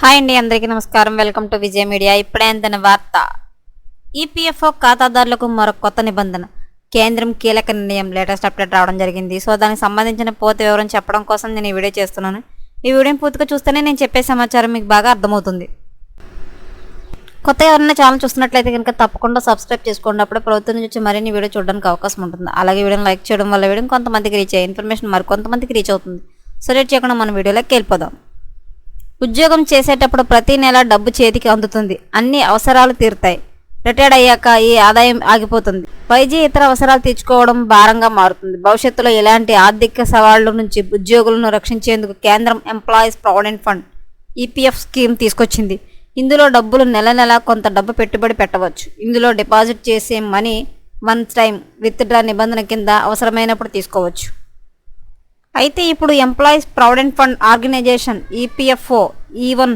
Hi అండి అందరికీ నమస్కారం. Welcome to Vijaya media. ఇప్పుడే అందిన వార్త. ఈపీఎఫ్ఓ ఖాతాదారులకు మరొక కొత్త నిబంధన. కేంద్రం కీలక నిర్ణయం లేటెస్ట్ అప్డేట్ రావడం జరిగింది. సో దానికి సంబంధించిన పూర్తి వివరం చెప్పడం కోసం నేను ఈ వీడియో చేస్తున్నాను. ఈ వీడియోని పూర్తిగా చూస్తేనే నేను చెప్పే సమాచారం మీకు బాగా అర్థమవుతుంది. కొత్త ఎవరైనా ఛానల్ చూస్తున్నట్లయితే కనుక తప్పకుండా సబ్స్క్రైబ్ చేసుకోండి. అప్పుడే ప్రభుత్వం నుంచి వచ్చి మరిన్ని వీడియో చూడడానికి అవకాశం ఉంటుంది. అలాగే వీడియోని లైక్ చేయడం వల్ల వీడియో కొంతమందికి రీచ్ అయ్యే ఇన్ఫర్మేషన్ మరి కొంతమందికి రీచ్ అవుతుంది. సో రేట్ చేయకుండా మన వీడియోలోకి వెళ్ళిపోదాం. ఉద్యోగం చేసేటప్పుడు ప్రతి నెల డబ్బు చేతికి అందుతుంది. అన్ని అవసరాలు తీరుతాయి. రిటైర్డ్ అయ్యాక ఈ ఆదాయం ఆగిపోతుంది. వైద్య ఇతర అవసరాలు తీర్చుకోవడం భారంగా మారుతుంది. భవిష్యత్తులో ఇలాంటి ఆర్థిక సవాళ్ళ నుంచి ఉద్యోగులను రక్షించేందుకు కేంద్రం employees provident fund EPF scheme తీసుకొచ్చింది. ఇందులో డబ్బులు నెల నెల కొంత డబ్బు పెట్టుబడి పెట్టవచ్చు. ఇందులో డిపాజిట్ చేసే మనీ వన్ టైం విత్డ్రా నిబంధన కింద అవసరమైనప్పుడు తీసుకోవచ్చు. అయితే ఇప్పుడు employees provident fund organisation EPFO ఈ వన్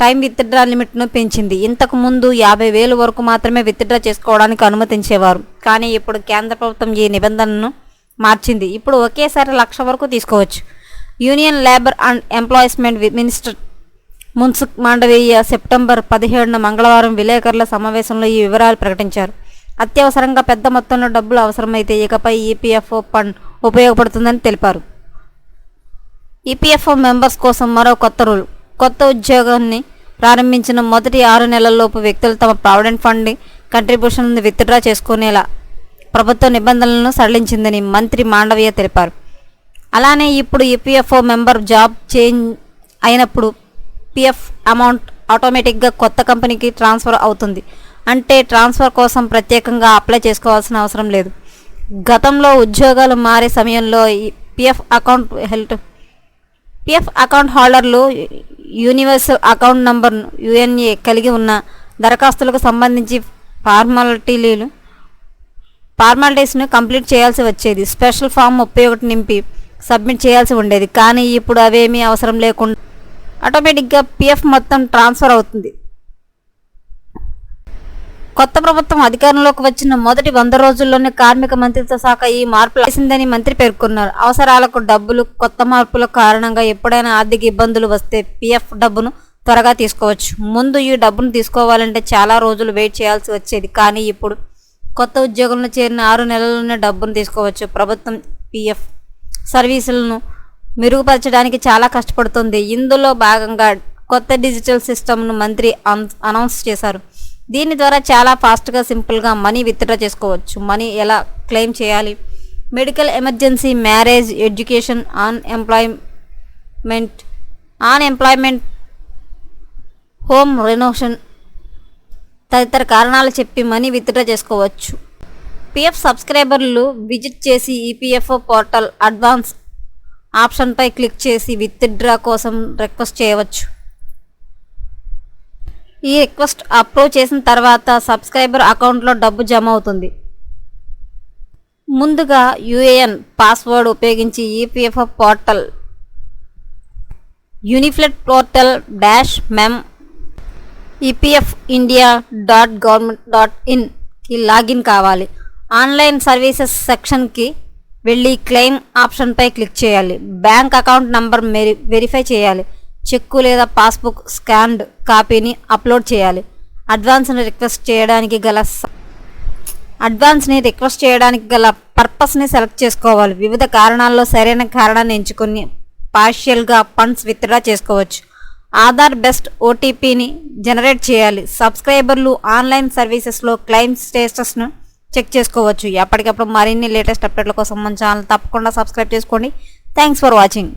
టైం విత్డ్రా లిమిట్ను పెంచింది. ఇంతకు ముందు యాభై వేలు వరకు మాత్రమే విత్డ్రా చేసుకోవడానికి అనుమతించేవారు. కానీ ఇప్పుడు కేంద్ర ప్రభుత్వం ఈ నిబంధనను మార్చింది. ఇప్పుడు ఒకేసారి లక్ష వరకు తీసుకోవచ్చు. Union labour and employment minister Mansukh Mandaviya September పదిహేడున మంగళవారం విలేకరుల సమావేశంలో ఈ వివరాలు ప్రకటించారు. అత్యవసరంగా పెద్ద మొత్తంలో డబ్బులు అవసరమైతే ఇకపై ఈపీఎఫ్ఓ ఫండ్ ఉపయోగపడుతుందని తెలిపారు. ఈపీఎఫ్ఓ మెంబర్స్ కోసం మరో కొత్త రూల్. కొత్త ఉద్యోగాన్ని ప్రారంభించిన మొదటి ఆరు నెలల్లోపు వ్యక్తులు తమ ప్రావిడెంట్ ఫండ్ కంట్రిబ్యూషన్ విత్డ్రా చేసుకునేలా ప్రభుత్వ నిబంధనలను సడలించిందని మంత్రి మాండవీయ తెలిపారు. అలానే ఇప్పుడు ఈపీఎఫ్ఓ మెంబర్ జాబ్ చేంజ్ అయినప్పుడు పిఎఫ్ అమౌంట్ ఆటోమేటిక్గా కొత్త కంపెనీకి ట్రాన్స్ఫర్ అవుతుంది. అంటే ట్రాన్స్ఫర్ కోసం ప్రత్యేకంగా అప్లై చేసుకోవాల్సిన అవసరం లేదు. గతంలో ఉద్యోగాలు మారే సమయంలో ఈ PF account health PF account హోల్డర్లు యూనివర్సల్ అకౌంట్ నంబర్ యుఎన్ఏ కలిగి ఉన్న దరఖాస్తులకు సంబంధించి ఫార్మాలిటీలు ఫార్మాలిటీస్ను కంప్లీట్ చేయాల్సి వచ్చేది. స్పెషల్ ఫామ్ ముప్పై ఒకటి నింపి సబ్మిట్ చేయాల్సి ఉండేది. కానీ ఇప్పుడు అవేమీ అవసరం లేకుండా ఆటోమేటిక్గా పిఎఫ్ మొత్తం ట్రాన్స్ఫర్ అవుతుంది. కొత్త ప్రభుత్వం అధికారంలోకి వచ్చిన మొదటి వంద రోజుల్లోనే కార్మిక మంత్రిత్వ శాఖ ఈ మార్పులు చేసిందని మంత్రి పేర్కొన్నారు. అవసరాలకు డబ్బులు కొత్త మార్పుల కారణంగా ఎప్పుడైనా ఆర్థిక ఇబ్బందులు వస్తే పిఎఫ్ డబ్బును త్వరగా తీసుకోవచ్చు. ముందు ఈ డబ్బును తీసుకోవాలంటే చాలా రోజులు వెయిట్ చేయాల్సి వచ్చేది. కానీ ఇప్పుడు కొత్త ఉద్యోగంలో చేరిన ఆరు నెలల్లోనే డబ్బును తీసుకోవచ్చు. ప్రభుత్వం పిఎఫ్ సర్వీసులను మెరుగుపరచడానికి చాలా కష్టపడుతుంది. ఇందులో భాగంగా కొత్త డిజిటల్ సిస్టమ్ను మంత్రి అన్- అనౌన్స్ చేశారు. దీని ద్వారా చాలా ఫాస్ట్గా సింపుల్గా మనీ విత్డ్రా చేసుకోవచ్చు. మనీ ఎలా క్లెయిమ్ చేయాలి? Medical emergency marriage education unemployment unemployment home renovation తదితర కారణాలు చెప్పి మనీ విత్డ్రా చేసుకోవచ్చు. పిఎఫ్ సబ్స్క్రైబర్లు విజిట్ చేసి ఈపీఎఫ్ఓ పోర్టల్ అడ్వాన్స్ ఆప్షన్పై క్లిక్ చేసి విత్డ్రా కోసం రిక్వెస్ట్ చేయవచ్చు. ఈ రిక్వెస్ట్ అప్రూవ్ చేసిన తర్వాత సబ్స్క్రైబర్ అకౌంట్లో డబ్బు జమ అవుతుంది. ముందుగా యూఏఎన్ పాస్వర్డ్ ఉపయోగించి EPF portal unified portal dash mem EPF India dot government dot ఇన్కి login కావాలి. ఆన్లైన్ సర్వీసెస్ సెక్షన్కి వెళ్ళి క్లెయిమ్ ఆప్షన్పై క్లిక్ చేయాలి. బ్యాంక్ అకౌంట్ నంబర్ మెరి వెరిఫై చేయాలి. చెక్కు లేదా పాస్బుక్ స్కాన్డ్ కాపీని అప్లోడ్ చేయాలి. అడ్వాన్స్ని రిక్వెస్ట్ చేయడానికి గల స- అడ్వాన్స్ని రిక్వెస్ట్ చేయడానికి గల పర్పస్ని సెలెక్ట్ చేసుకోవాలి. వివిధ కారణాల్లో సరైన కారణాన్ని ఎంచుకొని పార్షియల్గా ఫండ్స్ విత్డ్రా చేసుకోవచ్చు. ఆధార్ బెస్ట్ ఓటీపీని జనరేట్ చేయాలి. సబ్స్క్రైబర్లు ఆన్లైన్ సర్వీసెస్లో క్లెయిమ్ స్టేటస్ను చెక్ చేసుకోవచ్చు. ఎప్పటికప్పుడు మరిన్ని లేటెస్ట్ అప్డేట్ల కోసం మన ఛానల్ తప్పకుండా సబ్స్క్రైబ్ చేసుకోండి. Thanks for watching.